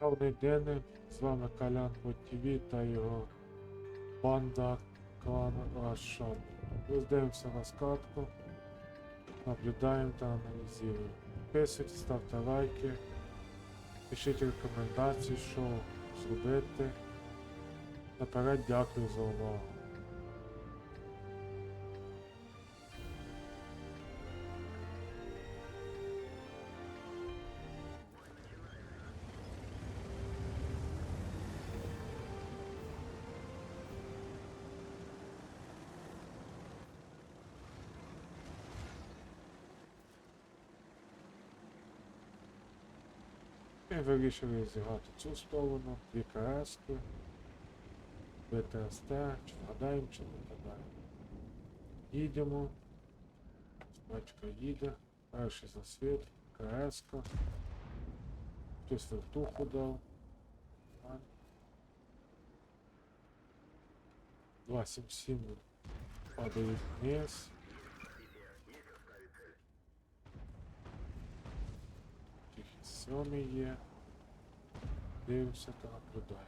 Добрий день, з вами Колян ТВ та його банда клан Рашан. Роздивимося на скатку, наблюдаємо та аналізуємо. Підписуйтесь, ставте лайки, пишіть рекомендації, що зробити. Наперед дякую за увагу. Ми вирішили зіграти цю сторону, дві КС, БТСТ, чи вгадаємо, чи не вгадаємо. Їдемо. Бачка їде. Перший засвіт, КС. Хтось вертуху дав. Нормально. 277 падають вниз. Сьомий є. Дивимося та наблюдаємо.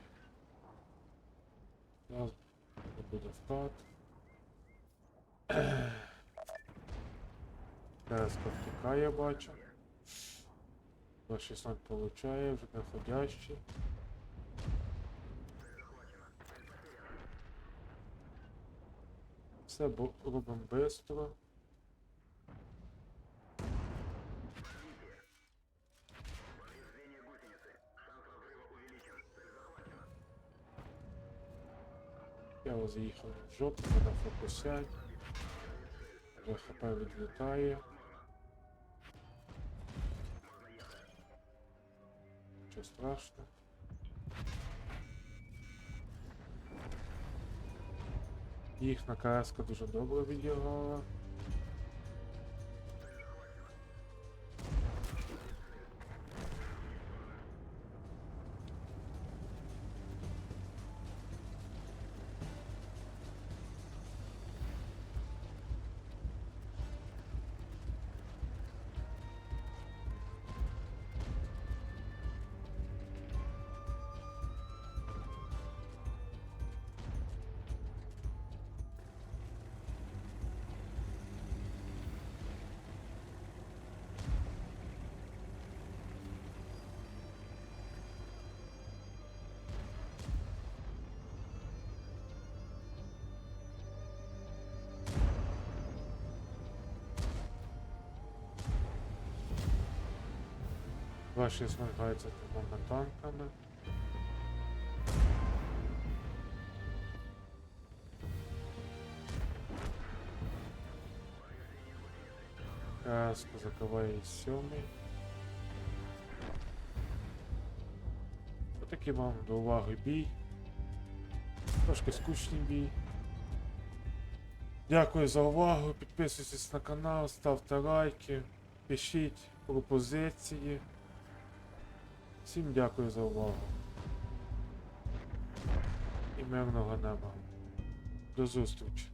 Зараз буде вкат. Зараз втікає, бачу. 2.16 получає, вже находящий. Все робимо швидко. Я заїхав в жопу, треба фокусять. Вже хп відлітає. Нічого страшного. Їхна КС дуже добре відіграла. Ваші змагаються двома танками. Каска закриває сьомий. Отакий вам до уваги бій. Трошки скучний бій. Дякую за увагу. Підписуйтесь на канал, ставте лайки, пишіть пропозиції. Всім дякую за увагу. І мирного неба. До зустрічі.